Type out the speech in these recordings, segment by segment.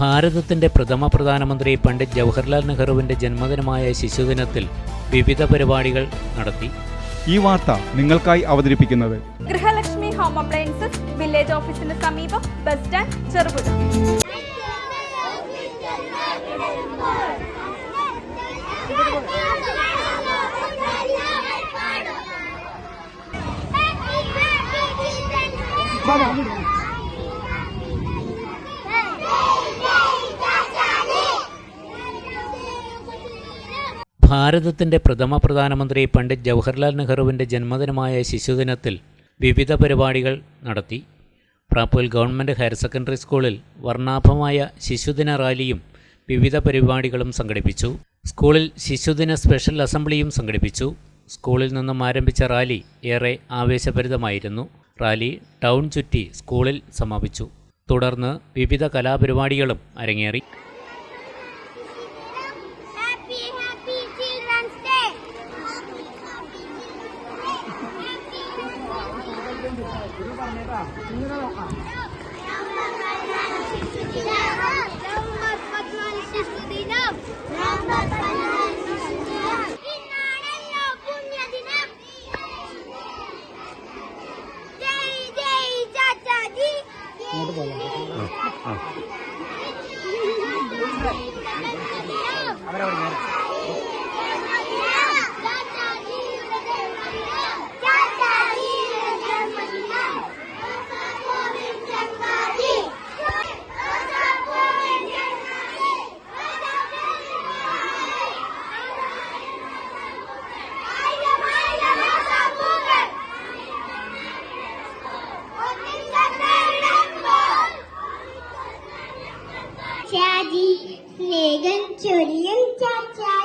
ഭാരതത്തിന്റെ പ്രഥമ പ്രധാനമന്ത്രി പണ്ഡിറ്റ് ജവഹർലാൽ നെഹ്റുവിന്റെ ജന്മദിനമായ ശിശുദിനത്തിൽ വിവിധ പരിപാടികൾ നടത്തി. ഈ വാർത്ത നിങ്ങൾക്കായി അവതരിപ്പിക്കുന്നത് ഗൃഹലക്ഷ്മി ഹോം അപ്ലയൻസസ് വില്ലേജ് ഓഫീസിന് സമീപം ബസ് സ്റ്റാൻഡ് ചെറുപുഴ. ഭാരതത്തിന്റെ പ്രഥമ പ്രധാനമന്ത്രി പണ്ഡിറ്റ് ജവഹർലാൽ നെഹ്റുവിന്റെ ജന്മദിനമായ ശിശുദിനത്തിൽ വിവിധ പരിപാടികൾ നടത്തി. പ്രാപ്പൂൽ ഗവൺമെന്റ് ഹയർ സെക്കൻഡറി സ്കൂളിൽ വർണാഭമായ ശിശുദിന റാലിയും വിവിധ പരിപാടികളും സംഘടിപ്പിച്ചു. സ്കൂളിൽ ശിശുദിന സ്പെഷ്യൽ അസംബ്ലിയും സംഘടിപ്പിച്ചു. സ്കൂളിൽ നിന്നും ആരംഭിച്ച റാലി ഏറെ ആവേശഭരിതമായിരുന്നു. റാലി ടൗൺ ചുറ്റി സ്കൂളിൽ സമാപിച്ചു. തുടർന്ന് വിവിധ കലാപരിപാടികളും അരങ്ങേറി. ഇന്നാണല്ലോ ചാച്ചാജി ചാച്ചാജി സ്നേഹം ചൊരിയും ചാച്ചാജി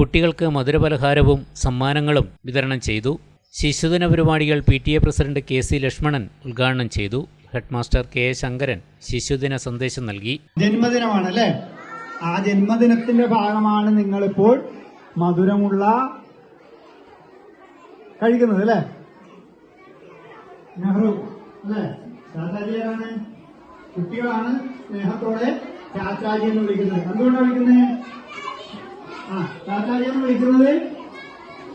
കുട്ടികൾക്ക് മധുരപലഹാരവും സമ്മാനങ്ങളും വിതരണം ചെയ്തു. ശിശുദിന പരിപാടികൾ P T A president K C Lakshmanan ഉദ്ഘാടനം ചെയ്തു. ഹെഡ്മാസ്റ്റർ കെ എ ശങ്കരൻ ശിശുദിന സന്ദേശം നൽകി. ജന്മദിനമാണ് അല്ലേ ആ ജന്മദിനത്തിന്റെ ഭാഗമാണ് നിങ്ങളിപ്പോൾ മധുരമുള്ള കഴിക്കുന്നത് അല്ലേ? നെഹ്റു അല്ലേ? കുട്ടികളാണ് സ്നേഹത്തോടെ എന്ന് വിളിക്കുന്നത്. എന്തുകൊണ്ടാണ് വിളിക്കുന്നത്?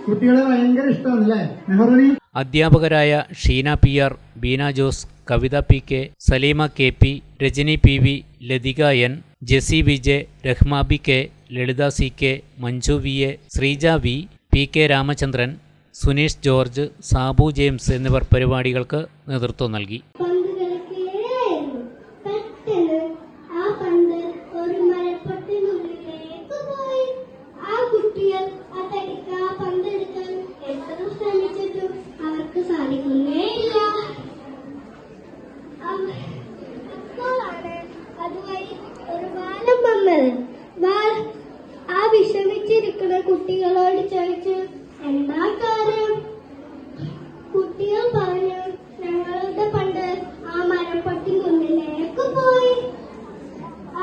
കുട്ടികളെ അധ്യാപകരായ Sheena P R Beena Jose Kavitha P K Saleema K P Rajani P V Lathika N Jessy V J Rahma B K Lalitha C K Manju V A Sreeja V P K Ramachandran Suneesh George Sabu James എന്നിവർ പരിപാടികൾക്ക് നേതൃത്വം നൽകി. വാ- ആ വിഷമിച്ചിരിക്കുന്ന കുട്ടികളോട് ചോദിച്ചു എന്താ കാര്യം? കുട്ടികൾ പറഞ്ഞു ഞങ്ങളുടെ പണ്ട് ആ മരപ്പട്ടിനുള്ളിലേക്ക് പോയി.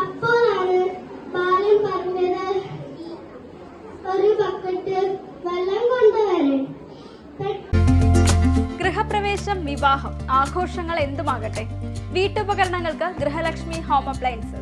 അപ്പോഴാണ് ബാലൻ പറഞ്ഞത് ഒരു ബക്കറ്റ് വെള്ളം കൊണ്ടുവരും. ഗൃഹപ്രവേശം വിവാഹം ആഘോഷങ്ങൾ എന്തുമാകട്ടെ? വീട്ടുപകരണങ്ങൾക്ക് ഗൃഹലക്ഷ്മി ഹോം അപ്ലയൻസസ്.